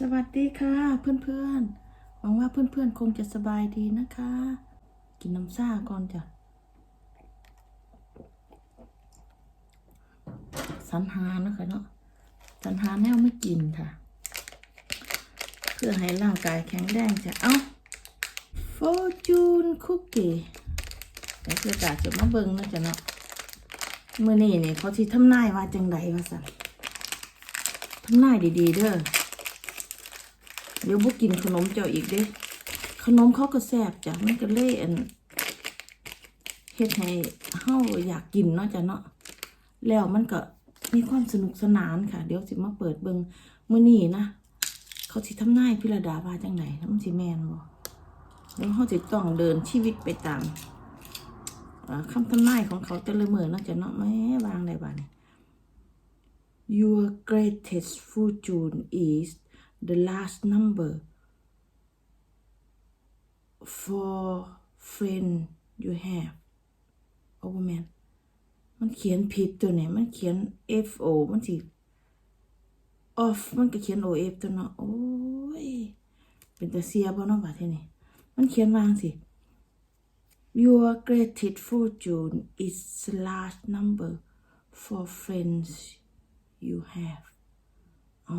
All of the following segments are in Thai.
สวัสดีค่ะ เพื่อนๆ หวังว่าเพื่อนๆ คงจะสบายดีนะคะ กินน้ำซ่าก่อนจ้ะสันหานะคะเนาะสันหาแนวไม่กินค่ะ เพื่อให้ร่างกายแข็งแรงจะเอาโฟจูนคุกกี้เดี๋ยวเพื่อกาจะมาเบิ่งนะจ๊ะเนาะเมื่อนี้เนี่ยเขาที่ทำนายว่าจังไดว่าสันทำนายดีๆเด้อ เดี๋ยวบุกินขนมเจ้าอีกเด้ ขนมเขาก็แซ่บจ้ะมันก็เลยอันเฮ็ดให้เฮาอยากกินเนาะจ้ะเนาะแล้วมันก็มีความสนุกสนานค่ะ เดี๋ยวสิมาเปิดเบิงมื้อนี้นะเขาสิทำนายพิรดาว่าจังไหนมันสิแม่นบ่เดี๋ยวเฮาสิต้องเดินชีวิตไปตามคำทำนายของเขาแต่ละมื้อนาะจ้ะเนาะแม่วางได้บ่นี่ Your greatest fortune is the last number for friend you have โอ้แมนมันเขียนผิดตัวเนี่ยมันเขียน F O มันสิ off มันก็เขียน O F ตัวเนาะโอ้ย เป็นแต่เสียบ่เนาะบาดเทนี่มันเขียนวางสิ Your greatest fortune is the last number for friends you have เอา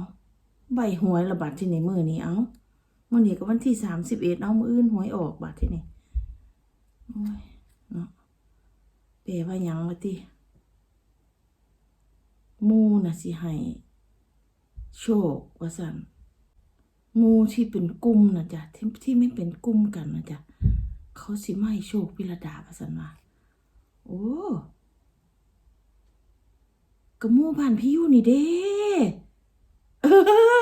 ใบหวยระบาดที่ในมือนี้เอามื่อนี้ก็วันที่สามสิบเอ็ดเอามืออื่นหวยออกบาดที่นี่โอ้ยเนาะแปว่ายังวะติหมูน่ะสิให้โชคว่าสันมูที่เป็นกลุ่มนะจ๊ะที่ที่ไม่เป็นกลุ่มกันนะจ๊ะเขาสิไม่โชคพิรดาว่าสันว่าโอ้กระมูบ้านพี่อยู่นี่เด้ เอ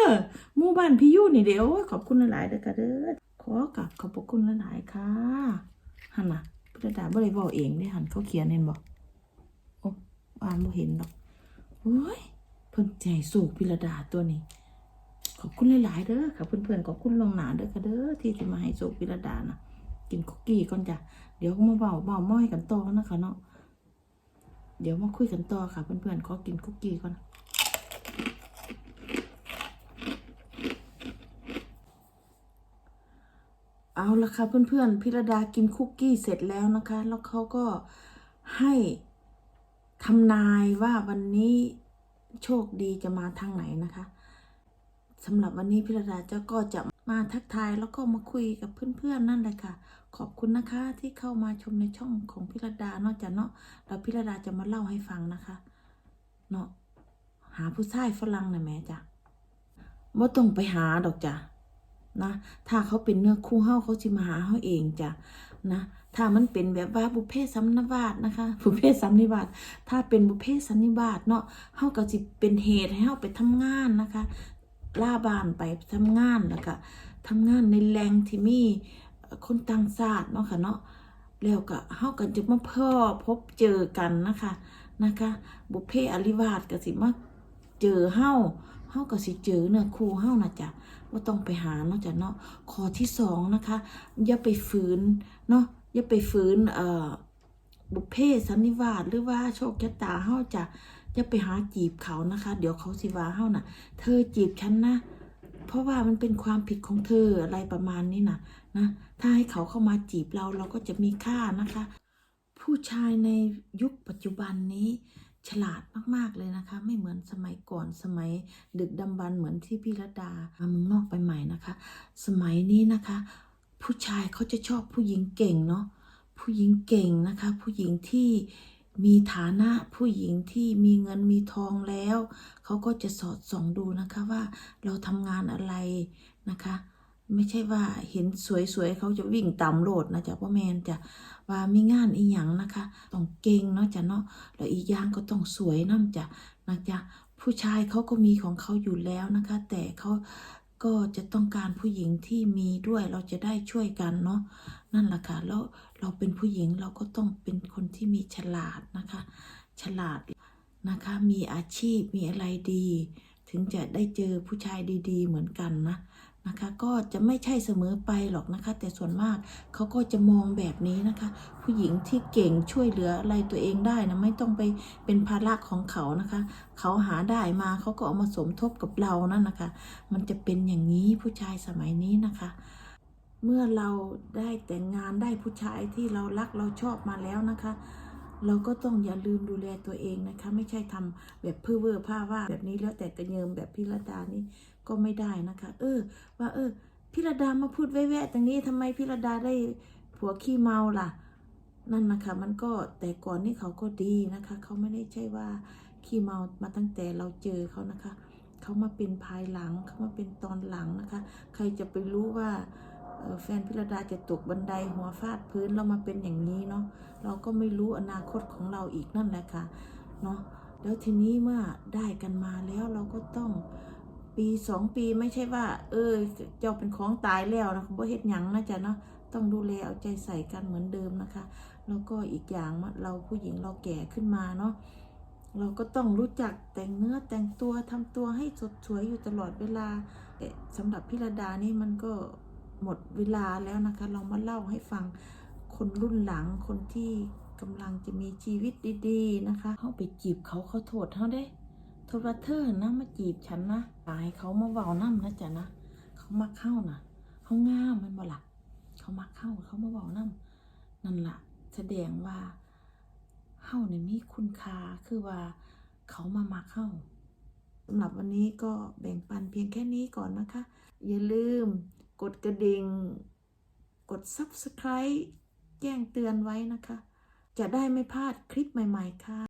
อหมู่บ้านพี่ยู่นี่เดี๋ยวขอบคุณหลายๆเด้อค่ะเด้อขอกลับขอบพระคุณหลายๆค่ะหันน่ะพิรดาบ่ได้บอกเองเด้หันเขาเขียนเห็นบ่โอ้อ่านบ่เห็นดอกโอ้ยเพิ่นใจสูกพิรดาตัวนี้ ขอบคุณหลายๆเด้อค่ะเพื่อนๆขอบคุณลงหนาเด้อค่ะเด้อที่จะมาให้สูกพิรดานะกินคุกกี้ก่อนจ้ะเดี๋ยวมาเบาเบาม้อยกันต่อนะคะเนาะเดี๋ยวมาคุยกันต่อค่ะเพื่อนๆขอกินคุกกี้ก่อน เอาละค่ะเพื่อนๆพิรดากินคุกกี้เสร็จแล้วนะคะ แล้วเขาก็ให้ทำนายว่าวันนี้โชคดีจะมาทางไหนนะคะสำหรับวันนี้พิรดาเจ้าก็จะมาทักทายแล้วก็มาคุยกับเพื่อนๆนั่นแหละค่ะ ขอบคุณนะคะที่เข้ามาชมในช่องของพิรดานอกจากเนาะแล้วพิรดาจะมาเล่าให้ฟังนะคะ เนาะหาผู้ชายฝรั่งนะแม่จ้ะว่าต้องไปหาดอกจ้ะ นะ ถ้าเขาเป็นเนื้อคู่เฮาเขาสิมาหาเฮาเองจ้ะนะ ถ้ามันเป็นแบบว่าบุพเพสันนิวาสนะคะ บุพเพสันนิวาสถ้าเป็นบุพเพสันนิวาสเนาะเฮาก็สิเป็นเหตุให้เฮาไปทำงานนะคะล่าบ้านไปทำงานแล้วก็ทำงานในแหล่งที่มีคนต่างชาติเนาะค่ะเนาะแล้วก็เฮากันจะมาพ่อพบเจอกันนะคะนะคะ บุพเพอริวาสก็สิมาเจอเฮา เฮาก็สิเจอเนื้อคู่เฮานะจ๊ะว่าต้องไปหาเนาะจ้ะเนาะข้อที่สองนะคะ อย่าไปฝืนเนาะอย่าไปฝืนเอ่อบุพเพสันนิวาสหรือว่าโชคชะตาเฮาจะอย่าไปหาจีบเขานะคะ เดี๋ยวเขาสิว่าเฮาน่ะ เธอจีบฉันนะเพราะว่ามันเป็นความผิดของเธออะไรประมาณนี้นะนะถ้าให้เขาเข้ามาจีบเราเราก็จะมีค่านะคะ ผู้ชายในยุคปัจจุบันนี้ ฉลาดมาก ๆ เลยนะคะ ไม่เหมือนสมัยก่อนสมัยดึกดำบรรพ์เหมือนที่พี่ระดามาเมืองนอกไปใหม่นะคะ สมัยนี้นะคะ ผู้ชายเขาจะชอบผู้หญิงเก่งเนาะผู้หญิงเก่งนะคะ ผู้หญิงที่มีฐานะผู้หญิงที่มีเงินมีทองแล้ว เขาก็จะสอดส่องดูนะคะว่าเราทำงานอะไรนะคะ ไม่ใช่ว่าเห็นสวยๆเขาจะวิ่งตามโลดนะจ๊ะพ่อแมนจะว่ามีงานอีหยังนะคะ ต้องเก่งเนาะจ้ะเนาะแล้วอีกอย่างก็ต้องสวยน้ำจ้ะนะจ๊ะผู้ชายเขาก็มีของเขาอยู่แล้วนะคะ แต่เขาก็จะต้องการผู้หญิงที่มีด้วยเราจะได้ช่วยกันเนาะนั่นแหละค่ะแล้วเราเป็นผู้หญิงเราก็ต้องเป็นคนที่มีฉลาดนะคะ ฉลาดนะคะมีอาชีพมีอะไรดี ถึงจะได้เจอผู้ชายดี ๆ เหมือนกันนะ นะคะ ก็จะไม่ใช่เสมอไปหรอกนะคะ แต่ส่วนมากเขาก็จะมองแบบนี้นะคะ ผู้หญิงที่เก่งช่วยเหลืออะไรตัวเองได้นะไม่ต้องไปเป็นภาระของเขานะคะ เขาหาได้มาเขาก็เอามาสมทบกับเรานั่นนะคะ มันจะเป็นอย่างนี้ผู้ชายสมัยนี้นะคะเมื่อเราได้แต่งงานได้ผู้ชายที่เรารักเราชอบมาแล้วนะคะ เราก็ต้องอย่าลืมดูแลตัวเองนะคะ ไม่ใช่ทำแบบเพื่อเวอร์ผ้าว่าแบบนี้แล้วแต่กระเยิมแบบพิรดานี่ก็ไม่ได้นะคะ เออ ว่าเออพิรดามาพูดแว่ๆตรงนี้ทำไมพิรดาได้ผัวขี้เมาล่ะ นั่นนะคะ มันก็แต่ก่อนนี่เขาก็ดีนะคะ เขาไม่ได้ใช่ว่าขี้เมามาตั้งแต่เราเจอเขานะคะ เขามาเป็นภายหลังเขามาเป็นตอนหลังนะคะ ใครจะไปรู้ว่า แฟนพิรดาจะตกบันไดหัวฟาดพื้นเรามาเป็นอย่างนี้เนาะเราก็ไม่รู้อนาคตของเราอีกนั่นแหละค่ะเนาะแล้วทีนี้เมื่อได้กันมาแล้วเราก็ต้องปีสองปีไม่ใช่ว่า เออเจ้าเป็นของตายแล้วนะบ่เฮ็ดหยังนะจ๊ะเนาะต้องดูแลเอาใจใส่กันเหมือนเดิมนะคะแล้วก็อีกอย่างเราผู้หญิงเราแก่ขึ้นมาเนาะเราก็ต้องรู้จักแต่งเนื้อแต่งตัวทำตัวให้สดสวยอยู่ตลอดเวลาเอ๊ะสำหรับพิรดานี่มันก็ หมดเวลาแล้วนะคะ เรามาเล่าให้ฟังคนรุ่นหลังคนที่กำลังจะมีชีวิตดีๆนะคะเขาไปจีบเขาเขาโทษเขาได้โทษว่าเธอนะมาจีบฉันนะตายเขามาเว้าน้ำนะจ๊ะนะเขามาเข้านะเขาง่ามมันบ่ละเขามาเข้าเขามาเว้าน้ำนั่นล่ะแสดงว่าเฮาเนี่ยมีคุณค่าคือว่าเขามามาเข้าสำหรับวันนี้ก็แบ่งปันเพียงแค่นี้ก่อนนะคะ อย่าลืม กดกระดิ่ง กด Subscribe แจ้งเตือนไว้นะคะ จะได้ไม่พลาดคลิปใหม่ ๆ ค่ะ